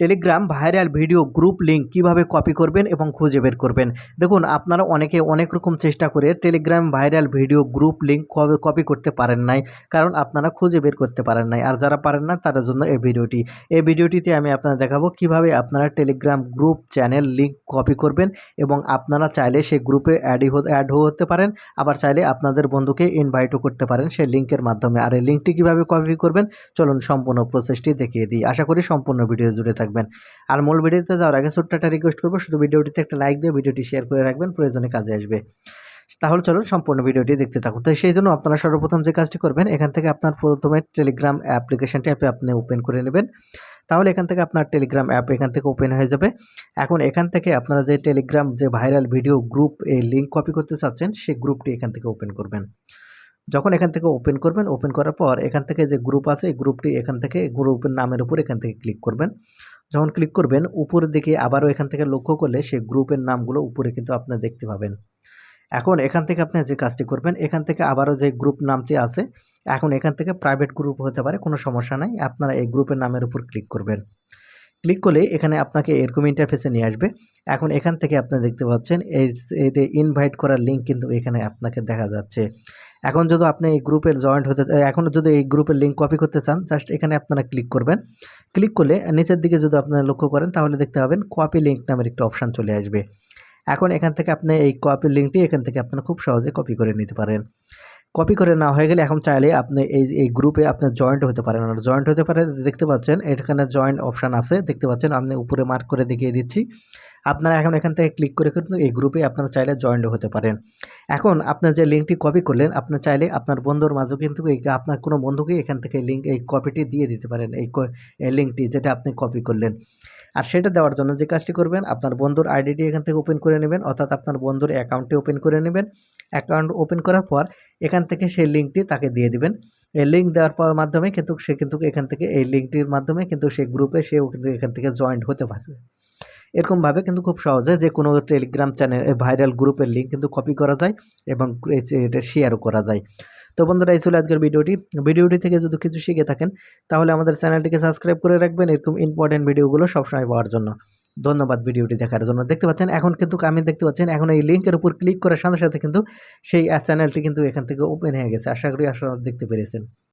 Telegram viral video group link কীভাবে copy করবেন এবং খুঁজে বের করবেন? দেখুন, আপনারা অনেকে অনেক রকম চেষ্টা করে Telegram viral video group link copy করতে পারেন নাই, কারণ আপনারা খুঁজে বের করতে পারেন নাই। আর যারা পারেন না, তাদের জন্য এই ভিডিওটি। এই ভিডিওটিতে আমি আপনারা দেখাবো কীভাবে আপনারা Telegram group channel link copy করবেন এবং আপনারা চাইলে সেই গ্রুপে অ্যাডই অ্যাড হতে পারেন, আবার চাইলে আপনাদের বন্ধুকে ইনভাইটও করতে পারেন সেই লিঙ্কের মাধ্যমে। আর এই লিঙ্কটি কীভাবে কপি করবেন, চলুন সম্পূর্ণ প্রসেসটি দেখিয়ে দিই। আশা করি সম্পূর্ণ ভিডিও জুড়ে থাকবেন। আর মূল ভিডিওতে যাওয়ার আগে ছোট্ট একটা রিকোয়েস্ট করব, শুধু ভিডিওটিতে একটা লাইক দিয়ে ভিডিওটি শেয়ার করে রাখবেন, প্রয়োজনে কাজে আসবে। তাহলে চলুন সম্পূর্ণ ভিডিওটি দেখতে থাকুন। তো সেই জন্য আপনারা সর্বপ্রথম যে কাজটি করবেন, এখান থেকে আপনার প্রথমে টেলিগ্রাম অ্যাপ্লিকেশনটি অ্যাপে আপনি ওপেন করে নেবেন। তাহলে এখান থেকে আপনার টেলিগ্রাম অ্যাপ এখান থেকে ওপেন হয়ে যাবে। এখন এখান থেকে আপনারা যে টেলিগ্রাম যে ভাইরাল ভিডিও গ্রুপ এই লিঙ্ক কপি করতে চাচ্ছেন সেই গ্রুপটি এখান থেকে ওপেন করবেন। যখন এখান থেকে ওপেন করবেন ওপেন করার পর এখান থেকে যে গ্রুপ আছে, এই গ্রুপটি এখান থেকে গ্রুপের নামের উপর এখান থেকে ক্লিক করবেন। যখন ক্লিক করবেন, উপরের দিকে আবারও এখান থেকে লক্ষ্য করলে সেই গ্রুপের নামগুলো উপরে কিন্তু আপনি দেখতে পাবেন। এখন এখান থেকে আপনি যে কাজটি করবেন, এখান থেকে আবারও যে গ্রুপ নামটি আছে, এখন এখান থেকে প্রাইভেট গ্রুপ হতে পারে, কোনো সমস্যা নাই। আপনারা এই গ্রুপের নামের উপর ক্লিক করবেন। ক্লিক করলে এখানে আপনাকে এরকম ইন্টারফেসে নিয়ে আসবে। এখন এখান থেকে আপনি দেখতে পাচ্ছেন, এই এতে ইনভাইট করার লিঙ্ক কিন্তু এখানে আপনাকে দেখা যাচ্ছে। এখন যদি আপনি এই গ্রুপের জয়েন্ট হতে, এখন যদি এই গ্রুপের লিঙ্ক কপি করতে চান জাস্ট এখানে আপনারা ক্লিক করবেন। ক্লিক করলে নিচের দিকে যদি আপনারা লক্ষ্য করেন, তাহলে দেখতে পাবেন কপি লিঙ্ক নামের একটা অপশান চলে আসবে। এখন এখান থেকে আপনি এই কপি লিঙ্কটি এখান থেকে আপনারা খুব সহজে কপি করে নিতে পারেন। কপি করে না হয়ে গেলে এখন চাইলে আপনি এই এই গ্রুপে আপনার জয়েন্ট হতে পারেন। আর জয়েন্ট হতে পারে, দেখতে পাচ্ছেন, এখানে জয়েন্ট অপশান আছে। দেখতে পাচ্ছেন আপনি উপরে মার্ক করে দেখিয়ে দিচ্ছি। আপনারা এখন এখান থেকে ক্লিক করে কিন্তু এই গ্রুপে আপনারা চাইলে জয়েন্ট হতে পারেন। এখন আপনার যে লিঙ্কটি কপি করলেন, আপনার চাইলে আপনার বন্ধুর মাঝেও কিন্তু এই আপনার কোনো বন্ধুকে এখান থেকে লিঙ্ক এই কপিটি দিয়ে দিতে পারেন, এই লিঙ্কটি যেটা আপনি কপি করলেন। আর সেটা দেওয়ার জন্য যে কাজটি করবেন, আপনার বন্ধুর আইডিটি এখান থেকে ওপেন করে নেবেন, অর্থাৎ আপনার বন্ধুর অ্যাকাউন্টটি ওপেন করে নেবেন। অ্যাকাউন্ট ওপেন করার পর এখান থেকে সেই লিঙ্কটি তাকে দিয়ে দিবেন। এই লিঙ্ক দেওয়ার পর মাধ্যমে কিন্তু সে কিন্তু এখান থেকে এই লিঙ্কটির মাধ্যমে কিন্তু সেই গ্রুপে সেও কিন্তু এখান থেকে জয়েন্ট হতে পারবে। এরকমভাবে কিন্তু খুব সহজে যে কোনো টেলিগ্রাম চ্যানেল ভাইরাল গ্রুপের লিঙ্ক কিন্তু কপি করা যায় এবং এটা শেয়ারও করা যায়। তো বন্ধুরা, এই ছিল আজকের ভিডিওটি। ভিডিওটি থেকে যদি কিছু শিখে থাকেন, তাহলে আমাদের চ্যানেলটিকে সাবস্ক্রাইব করে রাখবেন। এরকম ইম্পর্টেন্ট ভিডিওগুলো সবসময় পাওয়ার জন্য। ধন্যবাদ ভিডিওটি দেখার জন্য। দেখতে পাচ্ছেন, এখন কিন্তু আমি দেখতে পাচ্ছেন, এখন এই লিঙ্কের উপর ক্লিক করার সাথে সাথে কিন্তু সেই চ্যানেলটি কিন্তু এখান থেকে ওপেন হয়ে গেছে। আশা করি আসলে দেখতে পেরেছেন।